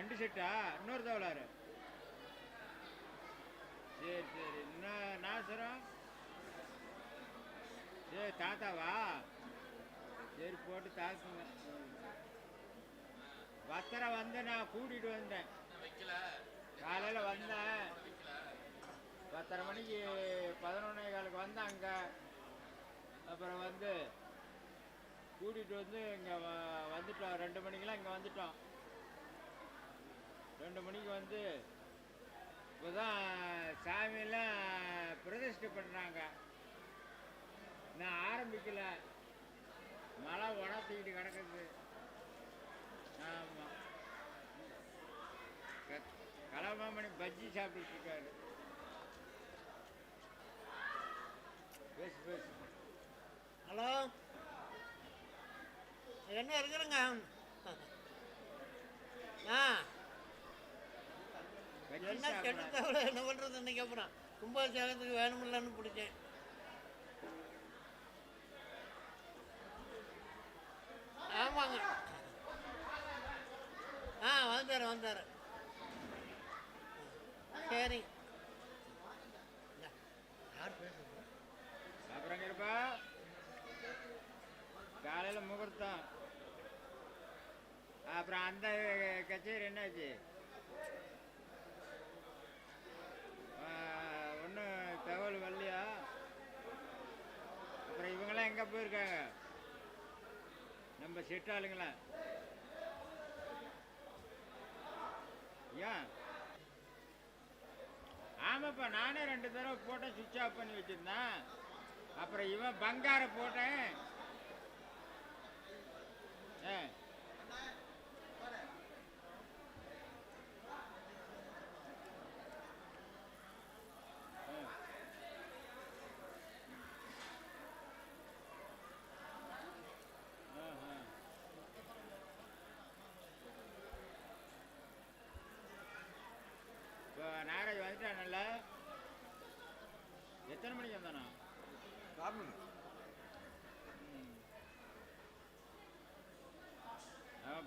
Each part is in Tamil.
ரெண்டு செட்டா இன்னொரு தவளாரு சரி சரி. என்ன நாசரம் சரி தாத்தாவா? சரி போட்டு தாக்குங்க பத்தரை வந்து நான் கூட்டிகிட்டு வந்தேன். காலையில் வந்தேன். பத்தரை மணிக்கு பதினொன்னே காலுக்கு வந்தேன் அங்கே. அப்புறம் வந்து கூட்டிகிட்டு வந்து இங்கே வந்துட்டோம். ரெண்டு மணிக்கெலாம் இங்கே வந்துட்டோம். ரெண்டு மணிக்கு வந்து இப்போதான் சாமியெல்லாம் பிரதிஷ்டை பண்ணுறாங்க நான் ஆரம்பிக்கல. மழை உடத்திக்கிட்டு கிடக்குது. ஆமாம் கலமாமணி பஜ்ஜி சாப்பிட்டுட்டு இருக்காரு பேசு பேசு. ஹலோ? என்ன இருக்கிறேங்க? ஆ. என்ன கெட்டு தவிர என்ன பண்ணுறது இன்னைக்கு அப்புறம்? கும்பாபிஷேகத்துக்கு வேணுமில்லன்னு பிடிச்சேன். ஆமாங்க. ஆ வந்தார் வந்தார். சரி. யார் பேசுறது? அப்புறம் இருப்பா காலையில் முகூர்த்தம். அப்புறம் அந்த கச்சேரி என்னாச்சு ஒன்றும் தகவல் வரலையா? அப்புறம் இவங்கெல்லாம் எங்கே போயிருக்காங்க? நம்ம செட்டாளுங்களா ஏன்? ஆமாப்பா நானே ரெண்டு தடவை போட்டேன் சுவிட்ச் ஆஃப் பண்ணி வச்சுருந்தேன். அப்புறம் இவன் பங்கார போட்டேன் ஏ இப்போ நாகராஜ் வந்துட்டானல்ல எத்தனை மணிக்கு வந்தானா ம்.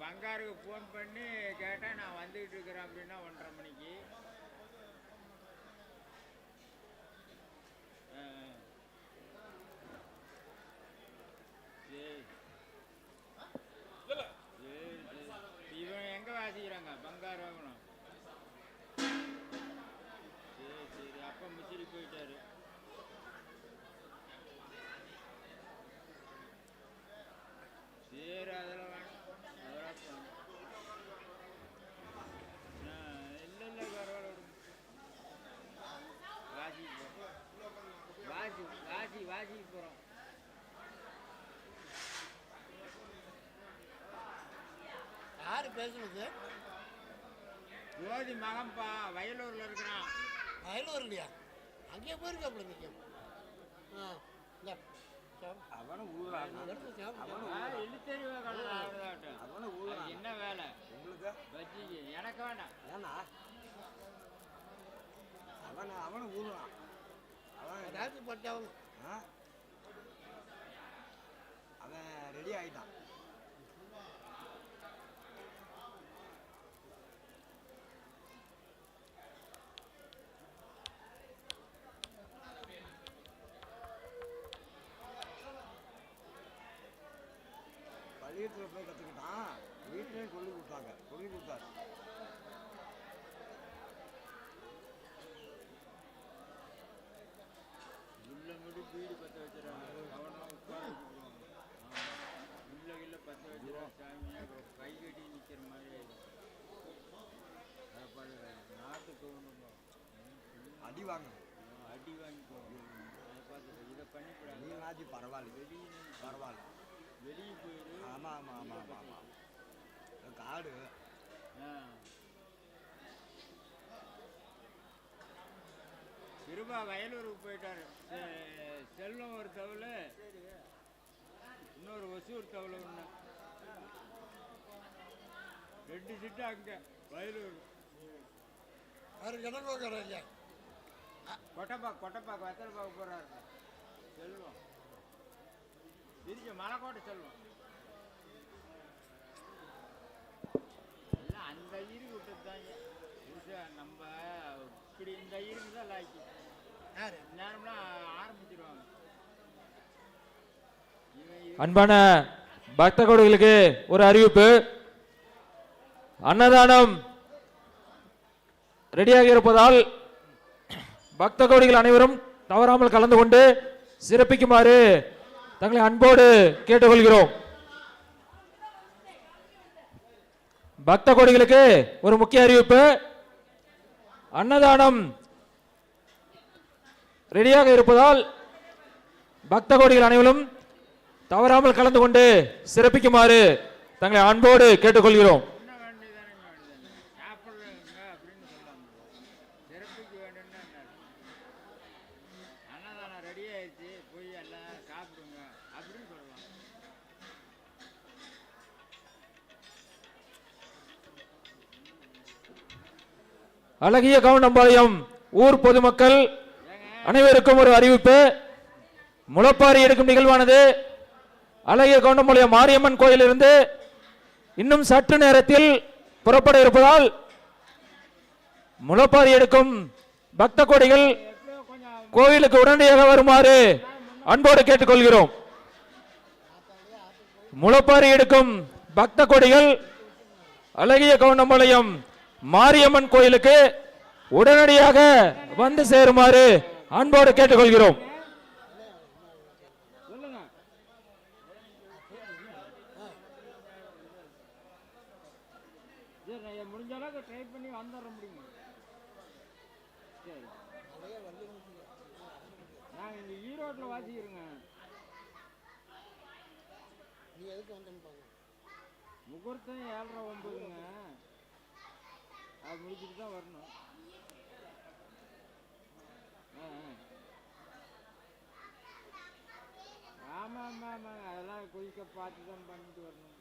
பங்காருக்கு ஃபோன் பண்ணி கேட்டேன் நான் வந்துக்கிட்டு இருக்கிறேன் அப்படின்னா ஒன்றரை மணிக்கு ஆ, ஆ. சரி சரி சரி இவன் எங்கே வாசிக்கிறாங்க பங்கார் வாங்கணும் சரி சரி அப்பா மிச்சிரி போயிட்டாரு சரி அதெல்லாம் வேணாம் அதெல்லாம் பண்ணு. ஆ, இல்லை இல்லை பரவாயில்ல விடுங்க வாசிக்கு போகிறோம் வாசி வாசி வாசிக்கு போகிறோம் யார் பேசுனது ஜோதி மகன்பா வயலூரில் இருக்கிறான். வயலூர் இல்லையா அங்கேயே போயிருக்க அப்படி நிற்கும் ஆ இந்த சாப்~ அவனை ஊதுறான் எடுத்து சாப்பிடு. ஆ, இழுத்தறிவு கடல் ஆடுதாட்டம். அவனை ஊதுறான் அது என்ன வேலை? உங்களுக்கு? பஜ்ஜிக்கு எனக்கு வேண்டாம் ஏன்னா அவனை அவனை ஊதுறான் அவன் ஏதாச்சும் பட்டவங்க ஆ? அவன் ரெடி ஆயிட்டான். அடி வாங்கணும் அடி வாங்கிக்கோ. இதை பண்ணிவிடாது நீங்களாச்சு பரவாயில்ல வெளியே பரவாயில்ல. வெளியே போயிடு ஆமாம் ஆமாம் ஆமாம் ஆமாம் ஆமாம் காடு. ஆ. கிருபா வயலூருக்கு போயிட்டாரு. செ- செல்வம் ஒரு தவளை இன்னொரு ஒசூர் தவளை ஒன்று ரெண்டு சிட்டு அங்கே வயலூர். வேறு ஜனங்கோக்கர் இல்லையா கொட்டப்பாக்கு கொட்டப்பாக்கு வெத்தலை பார்க்க போகிறாரு செல்வம். திருச்சி மலைக்கோட்டை செல்வம். எல்லாம் அந்த ஈரி விட்டு சரி, நம்ம இப்படி இந்த ஐயருக்கு தான் லாய்க்கு. நேரம்லாம் ஆரம்பிச்சிருவாங்க. அன்பான பக்த கோடிகளுக்கு ஒரு அறிவிப்பு. அன்னதானம் ரெடியாக இருப்பதால் பக்த கோடிகள் அனைவரும் தவறாமல் கலந்து கொண்டு சிறப்பிக்குமாறு தங்களை அன்போடு கேட்டுக்கொள்கிறோம். பக்த கோடிகளுக்கு ஒரு முக்கிய அறிவிப்பு. அன்னதானம் ரெடியாக இருப்பதால் பக்த கோடிகள் அனைவரும் தவறாமல் கலந்து கொண்டு சிறப்பிக்குமாறு தங்களை அன்போடு கேட்டுக்கொள்கிறோம் என்ன வேண்டியதானே வேண்டியதானே சாப்பிட்றங்க அப்படின்னு சொல்லலாம் சிறப்புக்கு வேண்டும்னா என்ன அன்னதானம் ரெடி ஆயிடுச்சு. போய் எல்லாம் சாப்பிடுங்க. அப்படின்னு சொல்லலாம் அழகிய கவுண்டம்பாளையம் ஊர் பொதுமக்கள் அனைவருக்கும் ஒரு அறிவிப்பு. முளப்பாரி எடுக்கும் நிகழ்வானது. அழகிய கவுண்டம்பாளையம் மாரியம்மன் கோயிலிருந்து இன்னும் சற்று நேரத்தில் புறப்பட இருப்பதால் முளப்பாரி எடுக்கும் பக்த கோடிகள் கோயிலுக்கு கோவிலுக்கு உடனடியாக வருமாறு அன்போடு கேட்டுக்கொள்கிறோம். முளப்பாரி எடுக்கும் பக்த கொடிகள் அழகிய கவுண்டம்பாளையம் மாரியம்மன் கோயிலுக்கு உடனடியாக வந்து சேருமாறு அன்போடு கேட்டுக்கொள்கிறோம். முகூர்த்தம் ஏழரை ஒம்பதுங்க அது முடிச்சுட்டு தான் வரணும். ஆ ஆமாம் ஆமாம் ஆமாங்க அதெல்லாம் குயிக்க பார்த்து தான் பண்ணிட்டு வரணும்.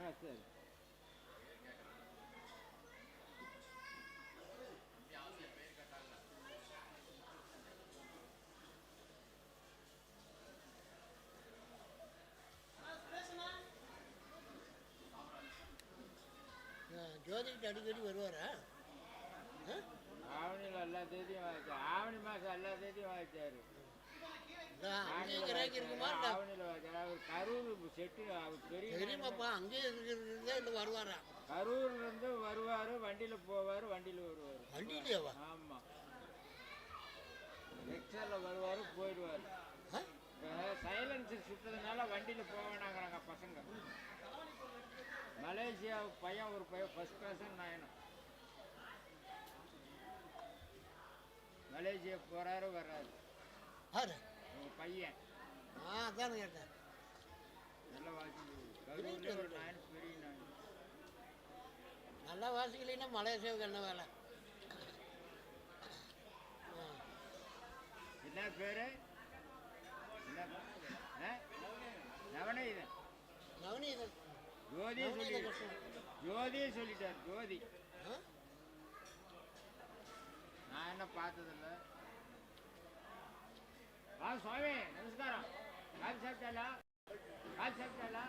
ஆ சரி. அஹ் ஜோதிகிட்ட அடிக்கடி வருவாரா? ஆவணியில் எல்லா தேதியும் வாய்ச்சா ஆவணி மாதம் எல்லா தேதியும் வாய்ச்சாரு வாய்ச்சாரு கரூர்ல இருந்து வருவாரு வண்டியில போவாரு வண்டியில வருவாரு. வண்டியிலேவா ஆமா. எக்ஸல்ல வருவாரு போயிடுவாரு. ஆ? சைலன்சர் சுட்டதுனால வண்டியில போக வேணாங்கிறாங்க பசங்க. மலேசியா பையன் ஒரு பையன் ஃபர்ஸ்ட் கிளாஸ் நாயனம் மலேசியா போறாரு வர்றாரு. யாரு? உங்க பையன். ஆ அதானே கேட்டேன். நல்லா வாசி கரூர்ல ஒரு நாயன் பெரிய நாயன். நல்லா வாசிக்கலைன்னா மலேசியாவுக்கு என்ன வேலை. என்ன பேரு? என்ன? நவநீதன். நவநீதன். ஜோதியை சொல்லி நவநீத கிருஷ்ணன் ஜோதியை சொல்லிட்டார் ஜோதி? நான் என்ன பார்த்ததில்ல? வா சுவாமி நமஸ்காரம். கால் சாப்பிட்டாலா கால் சாப்பிட்டாலா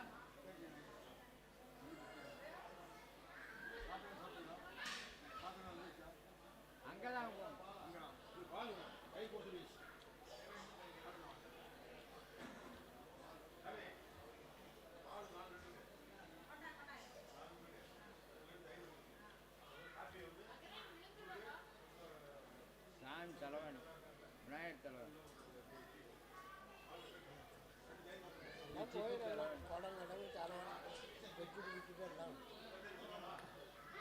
எல்லாம் போயிடலாம் குடம்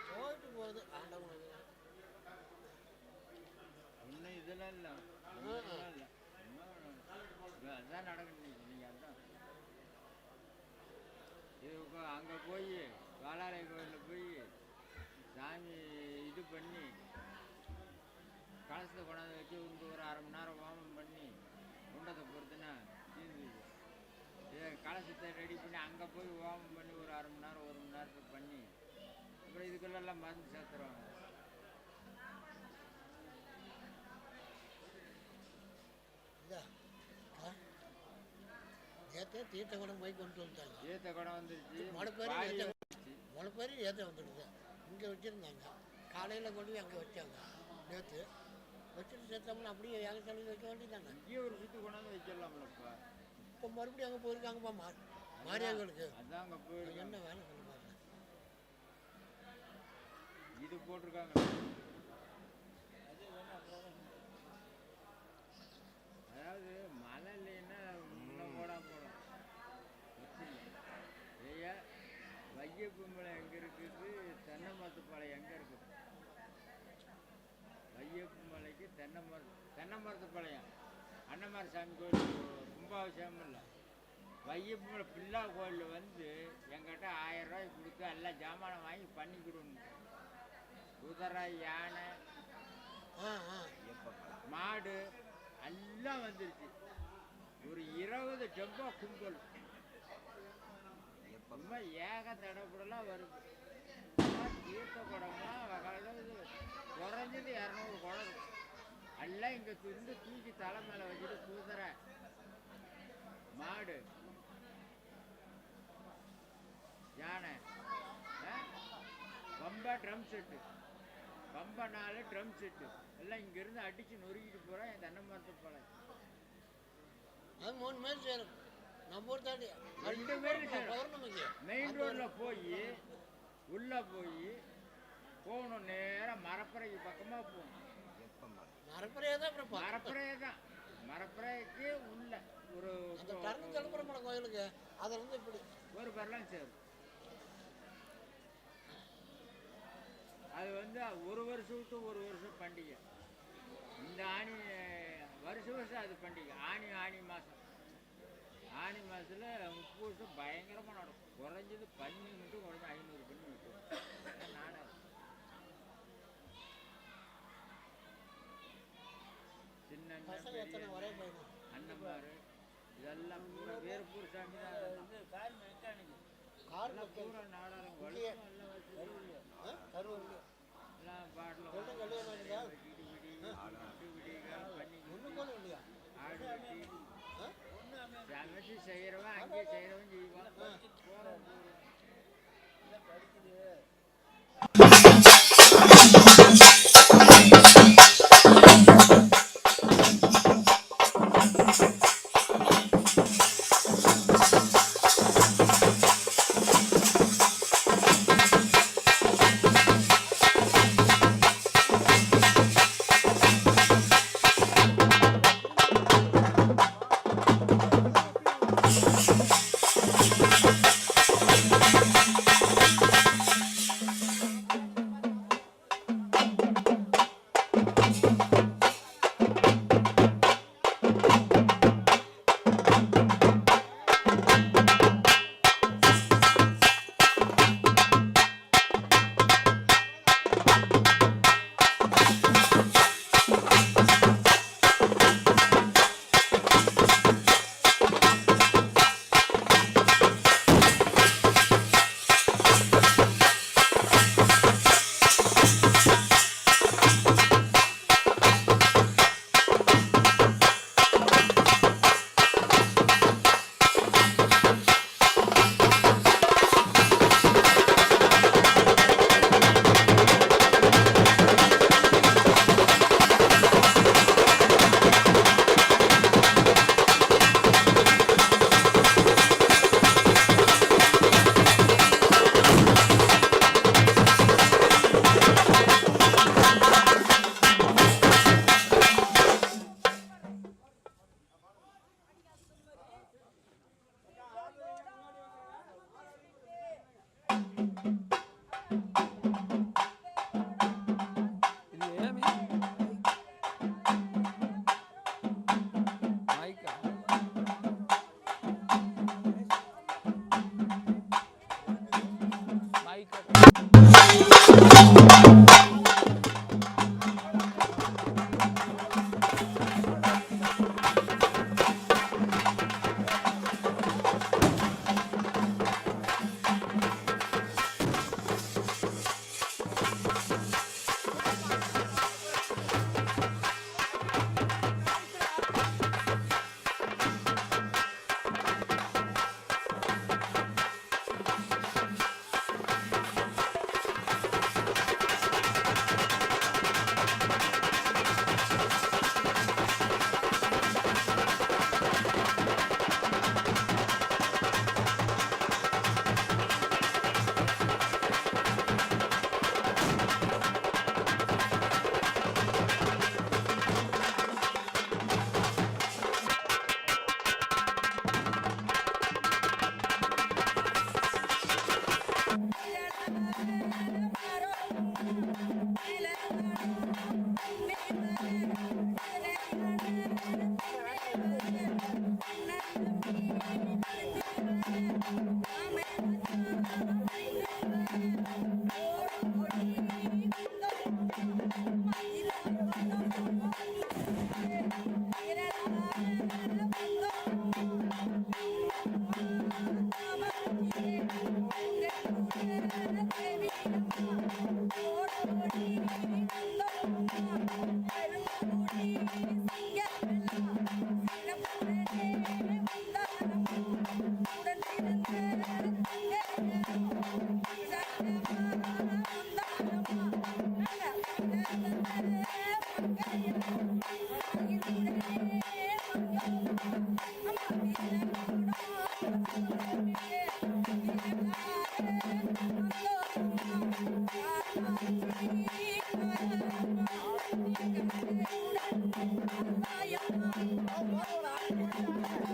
போயிட்டு போகுது ஆண்டவனுக்கு இன்னும் இதெல்லாம் இல்லை இதெல்லாம் அதான் நடக்குது நீங்கள் அதான் இது அங்கே போய் வாலாலை கோயிலில் போய் சாமி இது பண்ணி கலசத்தை கொண்டாந்து வச்சு வந்து ஒரு அரை மணி நேரம் ஹோமம் பண்ணி குண்டத்தை பொறுத்துனா தீர்ந்து கலசத்தை ரெடி பண்ணி அங்கே போய் ஹோமம் பண்ணி ஒரு அரை மணி நேரம் ஒரு மணி நேரத்துக்கு பண்ணி அப்புறம் இதுக்குள்ளெல்லாம் மருந்து சேர்த்துருவாங்க? நேத்தே தீர்த்த குடம் போய் கொண்டு வந்துட்டாங்க. ஏத்த குடம் வந்துருச்சு. மழை பேரு பாரி ஏத்த வந்துருச்சு. மழை பேர் ஏற்ற வந்துடுது இங்கே வச்சுருந்தாங்க. காலையில் கொண்டு போய் அங்கே வச்சாங்க. நேற்று வச்சுட்டு சேர்த்தோம்னா அப்படியே எங்க தலையில் வைக்க வேண்டியதாங்க இங்கேயே ஒரு சுத்து கொண்டாந்து வைக்கலாம்லப்பா. இப்போ மறுபடியும் அங்கே போயிருக்காங்கப்பா மா மாரியாங்களுக்கு அதான் அங்கே அது போயிருக்காங்க என்ன வேலை சொல்ல பாருங்க. இது போட்டிருக்காங்க. அதாவது மழை இல்லைன்னா இன்னும் போடா போடும் ஐயா வையப்பம்பளம் எங்கே இருக்குது? தென்னை மரத்துப்பாளையம் எங்கே இருக்குது? வையப்பமலைக்கு தென்னை மரம் தென்னை மரத்துப்பாளையம். அன்னமாரி சாமி கோயில் கும்பாபிஷேகம் இல்லை. வையப்பமலை பிள்ளா கோயில் வந்து எங்கிட்ட ஆயிரம் ரூபாய் கொடுத்து எல்லாம் ஜாமானம் வாங்கி பண்ணிக்கிடுவோம் குதிரை யானை மாடு எல்லாம் வந்துருச்சு. ஒரு இருபது டெம்போ கும்பல். ரொம்ப ஏக தடப்படலாம் வருது. தீர்த்த குடம்லாம் குறைஞ்சது இரநூறு குடம். எல்லாம் இங்கே இருந்து தூக்கி தலை மேலே வச்சுட்டு குதிரை மாடு. யானை. ஆ? பம்பா ட்ரம் செட்டு பம்பா நாலு ட்ரம் செட்டு எல்லாம் இங்கேருந்து அடித்து நொறுக்கிட்டு போகிறோம் என் தென்னை மரத்து போல. அது மூணு பேர் சேரும். நம்ம ஊர் தாண்டி ரெண்டு. பௌர்ணமிக்கு மெயின் ரோட்டில் போய் உள்ளே போய் போகணும் நேராக மரப்பறைக்கு பக்கமாக போகணும். மரப்பறையே தான் அப்புறம் மரப்பறையே தான் மரப்பறைக்கு உள்ள ஒரு அந்த டர்னு தடுப்புறமான கோயிலுக்கு அதில் இருந்து இப்படி. ஒரு பரலாம் சேரும். அது வந்து ஒரு வருஷம் விட்டு ஒரு வருஷம் பண்டிகை. இந்த ஆணி வருஷம் வருஷம் அது பண்டிகை. ஆணி ஆணி மாதம் ஆணி மாதத்தில் முப்பது வருஷம் பயங்கரமாக நடக்கும். குறைஞ்சது பண்ணி மட்டும் குறைஞ்ச ஐநூறு பண்ணி விட்டுரும் நாடகம் பசங்க எத்தனை ஒரே பையன் அண்ணன்மாரு இதெல்லாம் பூரா வேறுபூர் சாமி தான் கார் பூரா கருவூர் எல்லாம் பாட்டில் ஒன்றும் கல்யாணம் இல்லையா ஒன்றும் கூட இல்லையா ஆடு வெட்டி ஆ? சமைச்சு செய்கிறவன் அங்கேயே செய்கிறவன் செய்வான் baby. Thank you.